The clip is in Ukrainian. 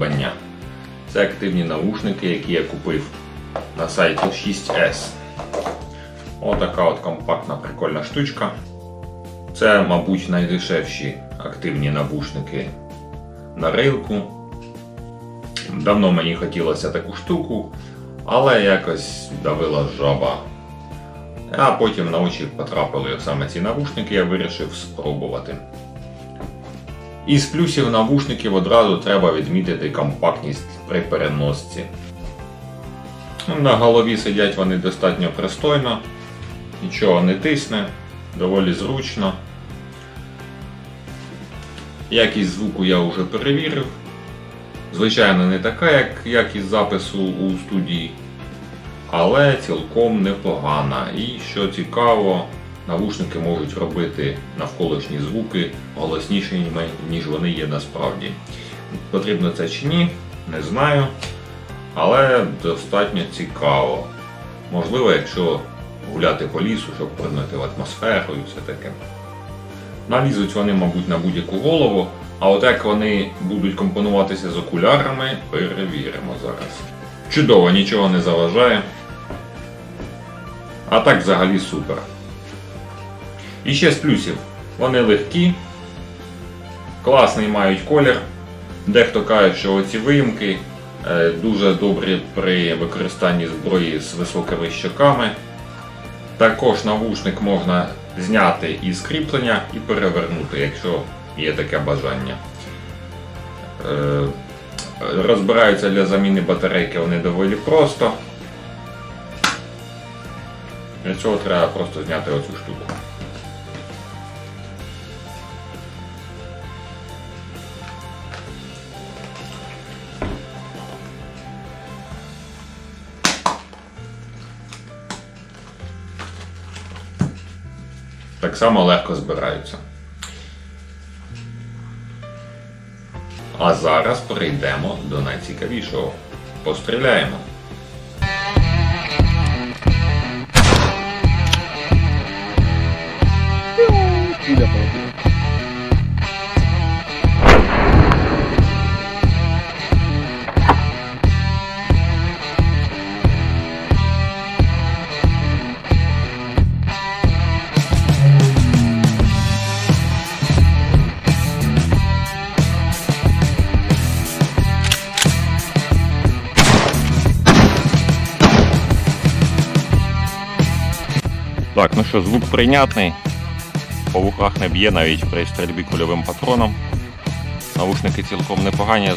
придбання. Це активні наушники, які я купив на сайті 6S. Отака от компактна прикольна штучка. Це, мабуть, найдешевші активні навушники на ринку. Давно мені хотілося таку штуку, але якось давила жаба. А потім на очі потрапили саме ці навушники, я вирішив спробувати. Із плюсів навушників одразу треба відмітити компактність при переносці. На голові сидять вони достатньо пристойно, нічого не тисне, доволі зручно. Якість звуку я вже перевірив. Звичайно, не така, як якість запису у студії, але цілком непогана. І що цікаво, навушники можуть робити навколишні звуки голоснішими, ніж вони є насправді. Потрібно це чи ні, не знаю. Але достатньо цікаво. Можливо, якщо гуляти по лісу, щоб прийняти в атмосферу і все таке. Налізуть вони, мабуть, на будь-яку голову, а от як вони будуть компонуватися з окулярами, перевіримо зараз. Чудово, нічого не заважає. А так взагалі супер. І ще з плюсів. Вони легкі, класний мають колір. Дехто каже, що оці виїмки е, дуже добрі при використанні зброї з високими щоками. Також навушник можна зняти із кріплення і перевернути, якщо є таке бажання. Е, Розбираються для заміни батарейки вони доволі просто. Для цього треба просто зняти оцю штуку. Так само легко збираються. А зараз перейдемо до найцікавішого. Постріляємо. Так, ну що, звук прийнятний. По вухах не б'є навіть при стрільбі кульовим патроном. Навушники цілком непогані.